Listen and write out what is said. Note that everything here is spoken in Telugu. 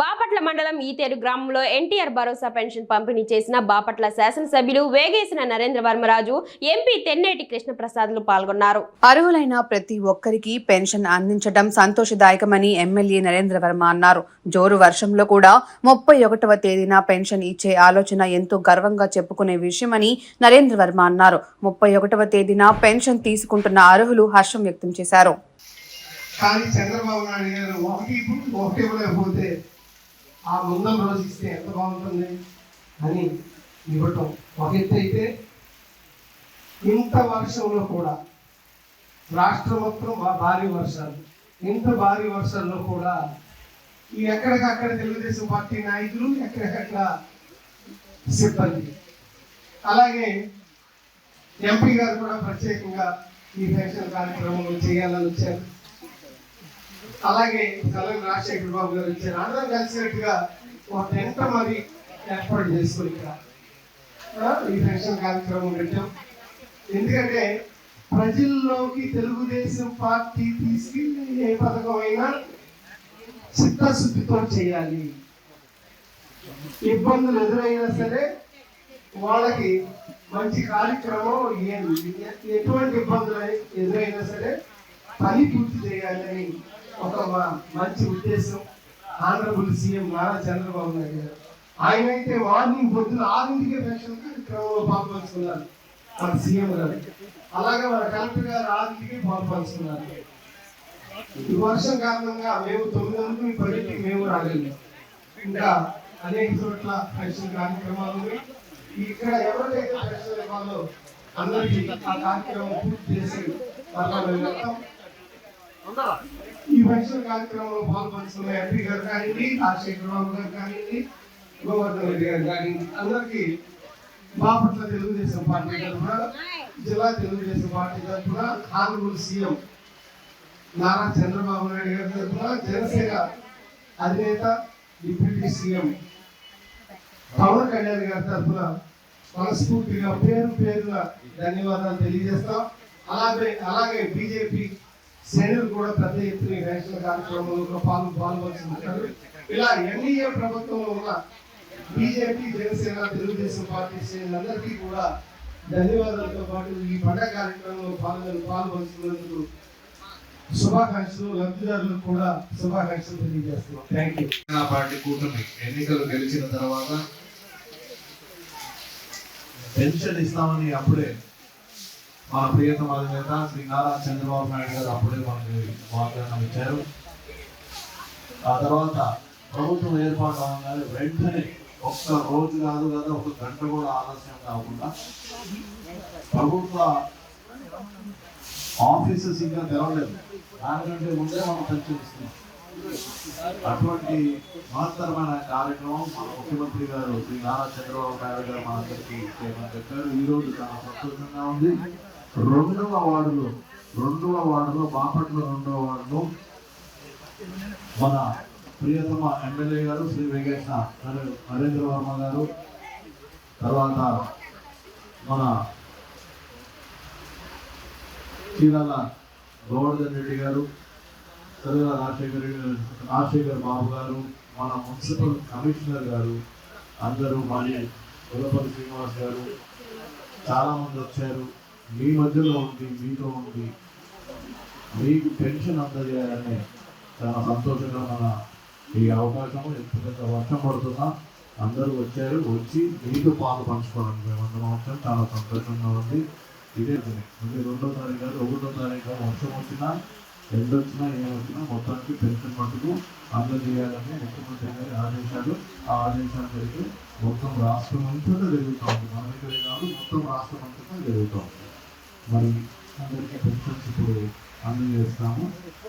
బాపట్ల మండలం ఈతేరు గ్రామంలో ఎన్టీఆర్ భరోసా పెన్షన్ పంపిణీ చేసిన బాపట్ల శాసనసభ్యులు వేగేసిన నరేంద్ర వర్మరాజు ఎంపీ తెన్నేటి కృష్ణప్రసాద్లు పాల్గొన్నారు. అర్హులైన ప్రతి ఒక్కరికి పెన్షన్ అందించడం సంతోషదాయకమని ఎమ్మెల్యే నరేంద్ర వర్మ అన్నారు. జోరు వర్షంలో కూడా ముప్పై ఒకటవ తేదీన పెన్షన్ ఇచ్చే ఆలోచన ఎంతో గర్వంగా చెప్పుకునే విషయమని నరేంద్ర వర్మ అన్నారు. ముప్పై ఒకటవ తేదీన పెన్షన్ తీసుకుంటున్న అర్హులు హర్షం వ్యక్తం చేశారు. కానీ చంద్రబాబు నాయుడు గారు ఒకటి ఒకటి ఇవ్వలేకపోతే ఆ ముందం రోజు ఇస్తే ఎంత బాగుంటుంది అని ఇవ్వటం ఒక ఎత్తు అయితే ఇంత వర్షంలో కూడా రాష్ట్రం మొత్తం భారీ వర్షాలు. ఇంత భారీ వర్షాల్లో కూడా ఈ ఎక్కడికక్కడ తెలుగుదేశం పార్టీ నాయకులు ఎక్కడికక్కడ సిబ్బంది. అలాగే ఎంపీ గారు కూడా ప్రత్యేకంగా ఈ పెన్షన్ కార్యక్రమం చేయాలని వచ్చారు. అలాగే కలర్ రాజశేఖర బాబు గారు ఇచ్చారు. అందరం కలిసినట్టుగా ఒక టెంట మరి ఏర్పాటు చేసుకుని ఇక్కడ ఈ ఫంక్షన్ కార్యక్రమం పెట్టాం. ఎందుకంటే ప్రజల్లోకి తెలుగుదేశం పార్టీ తీసుకెళ్ళి ఏ పథకం అయినా చిత్తశుద్ధితో చేయాలి. ఇబ్బందులు ఎదురైనా సరే వాళ్ళకి మంచి కార్యక్రమం ఏమి ఎటువంటి ఇబ్బందులు ఎదురైనా సరే పని పూర్తి చేయాలని ఒక మంచి ఉద్దేశం. Honourable CM Nara Chandrababu Naidu garu. ఆయన అయితే మార్నింగ్ పొద్దున ఆరింటికే పెన్షన్ క్రమంలో పాల్పంచుకున్నారు మన సీఎం గారు. అలాగే మన కలెక్టర్ గారు ఆరింటికే పాల్పంచుకున్నారు ఈ వర్షం కారణంగా మేము తొమ్మిది వందలు పదింటికి మేము రాగలిగాం ఇంకా అనేక చోట్ల పెన్షన్ కార్యక్రమాలు ఇక్కడ ఎవరికైతే పెన్షన్ ఇవ్వాలో అందరికీ ఆ కార్యక్రమం పూర్తి చేసి మరలా మేము ఈ పెన్షన్ కార్యక్రమంలో పాల్పంచుకున్న ఎంపీ గారు కానివ్వండి రాజశేఖర బాబు గారు కానివ్వండి గోవర్ధన్ రెడ్డి గారు కానివ్వండి అందరికీ బాపట్ల తెలుగుదేశం పార్టీ తరఫున జిల్లా తెలుగుదేశం పార్టీ తరఫున ఆనరబుల్ సీఎం నారా చంద్రబాబు నాయుడు గారి తరఫున జనసేన అధినేత డిప్యూటీ సీఎం పవన్ కళ్యాణ్ గారి తరఫున మనస్ఫూర్తిగా పేరు పేరున ధన్యవాదాలు తెలియజేస్తాం. అలాగే అలాగే బీజేపీ శ్రేణులు కూడా పెద్ద ఎత్తున నేషనల్ కార్యక్రమంలో పాలు పాల్గొంటున్నారు ఇలా ఎన్డీఏ ప్రభుత్వంలో ఉన్న బీజేపీ జనసేన తెలుగుదేశం పార్టీ శ్రేణులందరికీ కూడా ధన్యవాదాలతో పాటు ఈ పండగ కార్యక్రమంలో పాల్గొని పాల్గొంటున్నందుకు శుభాకాంక్షలు లబ్ధిదారులకు కూడా శుభాకాంక్షలు తెలియజేస్తున్నాం. థ్యాంక్ యూ పార్టీ కూటమి ఎన్నికలు గెలిచిన తర్వాత పెన్షన్ ఇస్తామని అప్పుడే మన ప్రియతమ అధినేత శ్రీ నారా చంద్రబాబు నాయుడు గారు అప్పుడే మనకి వాగ్దానం ఇచ్చారు. ఆ తర్వాత ప్రభుత్వం ఏర్పాటు అవగానే వెంటనే ఒక్క రోజు కాదు కదా ఒక గంట కూడా ఆలస్యం కాకుండా ప్రభుత్వ ఆఫీసెస్ ఇంకా తెరవలేదు. దానికంటే ముందే మనం పెన్షన్ అటువంటి మహత్తరమైన కార్యక్రమం మన ముఖ్యమంత్రి గారు శ్రీ నారా చంద్రబాబు నాయుడు గారు మనందరికీ చేయమని చెప్పారు. ఈ రోజు చాలా సంతోషంగా ఉంది. రెండవ వార్డులో రెండవ వార్డులో బాపట్ల రెండవ వార్డులో మన ప్రియతమ ఎమ్మెల్యే గారు శ్రీ వెంకటేష్ నరేంద్ర వర్మ గారు తర్వాత మన చీరాల గోవర్ధన్ రెడ్డి గారు సరిగా రాజశేఖర్ రెడ్డి- రాజశేఖర్ బాబు గారు మన మున్సిపల్ కమిషనర్ గారు అందరూ మళ్ళీ ఉల్లపల్లి శ్రీనివాస్ గారు చాలామంది వచ్చారు. మీ మధ్యలో ఉంది మీతో ఉంది. మీకు పెన్షన్ అందజేయాలని చాలా సంతోషంగా మన ఈ అవకాశం ఎంత వర్షం పడుతున్నా అందరూ వచ్చారు వచ్చి మీతో పాలు పంచుకోవడానికి మేమందరం వచ్చాం. చాలా సంతోషంగా ఉంది. ఇదే పని. మళ్ళీ రెండో తారీఖు కాదు ఒకటో తారీఖు కాదు వర్షం వచ్చినా ఎండ వచ్చినా ఏమొచ్చినా మొత్తానికి పెన్షన్ మటుకు అందజేయాలని ముఖ్యమంత్రి గారి ఆదేశాలు. ఆ ఆదేశాలు జరిగి మొత్తం రాష్ట్రం అంతటా జరుగుతూ ఉంది మన దగ్గరే కాదు మొత్తం రాష్ట్రం అంతటా జరుగుతూ ఉంది మరి అందరికీ పెన్షన్స్ అందజేస్తాము